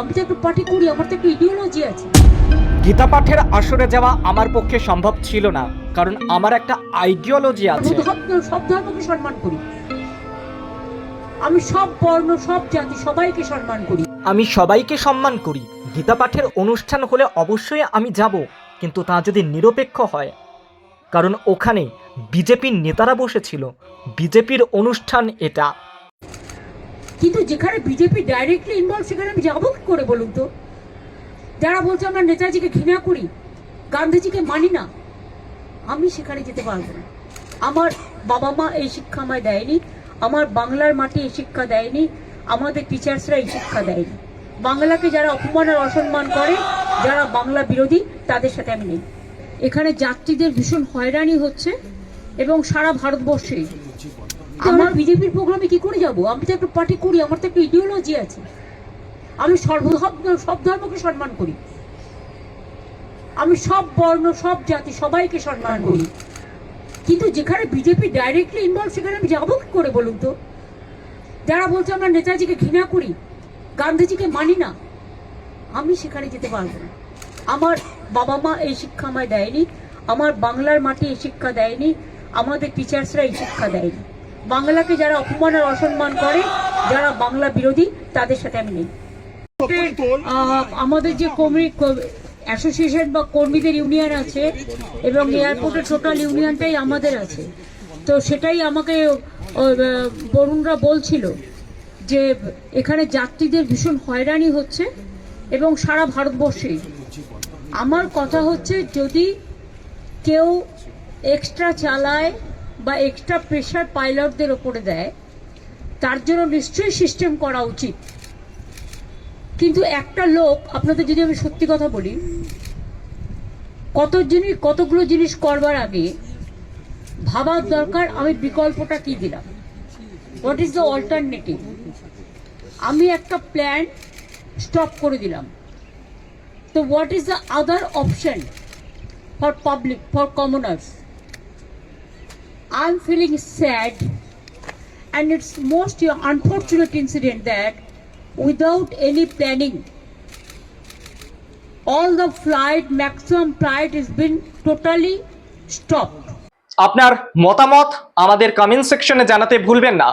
আমি তো একটু পার্টি করি আমার তো একটু ইডিওলজি আছে। গীতা পাঠের আসরে যাওয়া আমার পক্ষে সম্ভব ছিল না কারণ আমার একটা আইডিওলজি আছে। সব ধর্মকে সম্মান করি। আমি সব বর্ণ সব জাতি সবাইকে সম্মান করি। আমি সবাইকে সম্মান করি। গীতা পাঠের অনুষ্ঠান হলে অবশ্যই আমি যাব কিন্তু তা যদি নিরপেক্ষ হয় কারণ ওখানে বিজেপির নেতারা বসেছিল। বিজেপির অনুষ্ঠান এটা। কিন্তু যেখানে বিজেপি ডাইরেক্টলি ইনভলভ সেখানে আমি যাব কি করে বলুন তো? যারা বলছে আমরা নেতাজিকে ঘৃণা করি, গান্ধীজিকে মানি না, আমি সেখানে যেতে পারব না। আমার বাবা মা এই শিক্ষা আমায় দেয়নি, আমার বাংলার মাটি এই শিক্ষা দেয়নি, আমাদের টিচার্সরা এই শিক্ষা দেয়নি। বাংলাকে যারা অপমান আর অসম্মান করে, যারা বাংলা বিরোধী, তাদের সাথে আমি নেই। এখানে যাত্রীদের ভীষণ হয়রানি হচ্ছে, এবং সারা ভারতবর্ষে আমার বিজেপির প্রোগ্রামে কি করে যাব? আমি তো একটু পার্টি করি, আমার তো একটু ইডিওলজি আছে। আমি সর্ব সব ধর্মকে সম্মান করি। আমি সব বর্ণ, সব জাতি, সবাইকে সম্মান করি। কিন্তু যেখানে বিজেপি ডাইরেক্টলি ইনভলভ সেখানে আমি যাব কি করে বলুন তো? যারা বলছে আমরা নেতাজিকে ঘৃণা করি, গান্ধীজিকে মানি না, আমি সেখানে যেতে পারব না। আমার বাবা মা এই শিক্ষা আমায় দেয়নি, আমার বাংলার মাটি এই শিক্ষা দেয়নি, আমাদের টিচার্সরা এই শিক্ষা দেয়নি। বাংলাকে যারা অপমান আর অসম্মান করে, যারা বাংলা বিরোধী, তাদের সাথে আমি নেই। আমাদের যে কর্মী, অ্যাসোসিয়েশন বা কর্মীদের ইউনিয়ন আছে এবং এয়ারপোর্টের টোটাল ইউনিয়নটাই আমাদের আছে। তো সেটাই আমাকে বরুণরা বলছিল যে এখানে যাত্রীদের ভীষণ হয়রানি হচ্ছে এবং সারা ভারতবর্ষেই। আমার কথা হচ্ছে যদি কেউ এক্সট্রা চালায় বা এক্সট্রা প্রেশার পাইলটদের ওপরে দেয়, তার জন্য নিশ্চয়ই সিস্টেম করা উচিত। কিন্তু একটা লোক, আপনাদের যদি আমি সত্যি কথা বলি, কত জিনিস, কতগুলো জিনিস করবার আগে ভাবার দরকার, আমি বিকল্পটা কি দিলাম? হোয়াট ইজ দ্য অল্টারনেটিভ আমি একটা প্ল্যান স্টপ করে দিলাম। তো what is the other option for public for commoners I feeling sad, and it's most unfortunate incident that without any planning all the flight maximum flight has been totally stopped আপনার মতামত আমাদের comment সেকশনে জানাতে ভুলবেন না